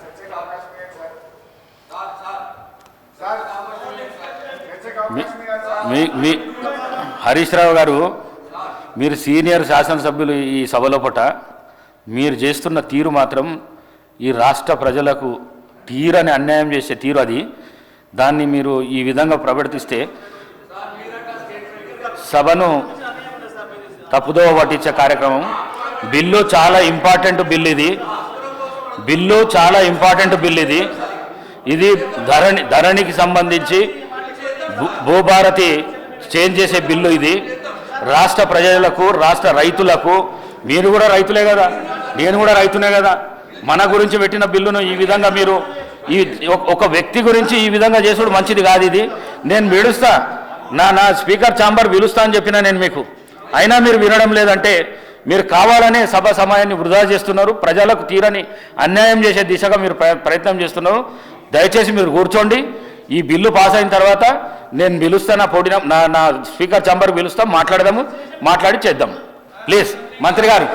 చర్చకు అవకాశం ఇవ్వండి సార్ సార్. చర్చకు అవకాశం ఇవ్వండి సార్. మీ మీ హరీష్ రావు గారు మీరు సీనియర్ శాసనసభ్యులు ఈ సభలో పూట మీరు చేస్తున్న తీరు మాత్రం ఈ రాష్ట్ర ప్రజలకు తీరని అన్యాయం చేసే తీరు అది. దాన్ని మీరు ఈ విధంగా ప్రవర్తిస్తే సభను తప్పుదోవ పట్టించే కార్యక్రమం. బిల్లు చాలా ఇంపార్టెంట్ బిల్ ఇది. బిల్లు చాలా ఇంపార్టెంట్ బిల్ ఇది. ఇది ధరణి ధరణికి సంబంధించి భూ- భూభారతి చేంజ్ చేసే బిల్లు ఇది. రాష్ట్ర ప్రజలకు రాష్ట్ర రైతులకు మీరు కూడా రైతులే కదా. నేను కూడా రైతునే కదా. మన గురించి పెట్టిన బిల్లును ఈ విధంగా మీరు ఈ ఒక- వ్యక్తి గురించి ఈ విధంగా చేసుడు మంచిది కాదు ఇది. నేను విడుస్తా. నా నా స్పీకర్ ఛాంబర్ పిలుస్తా అని చెప్పిన నేను మీకు. అయినా మీరు వినడం లేదంటే మీరు కావాలనే సభ సమయాన్ని వృధా చేస్తున్నారు ప్రజలకు తీరని అన్యాయం చేసే దిశగా మీరు ప్రయత్నం చేస్తున్నారు. దయచేసి మీరు కూర్చోండి. ఈ బిల్లు పాస్ అయిన తర్వాత నేను పిలుస్తా నా పోటీ నా నా స్పీకర్ చంబర్కి పిలుస్తాం మాట్లాడదాము మాట్లాడి చేద్దాం. ప్లీజ్ మంత్రి గారు.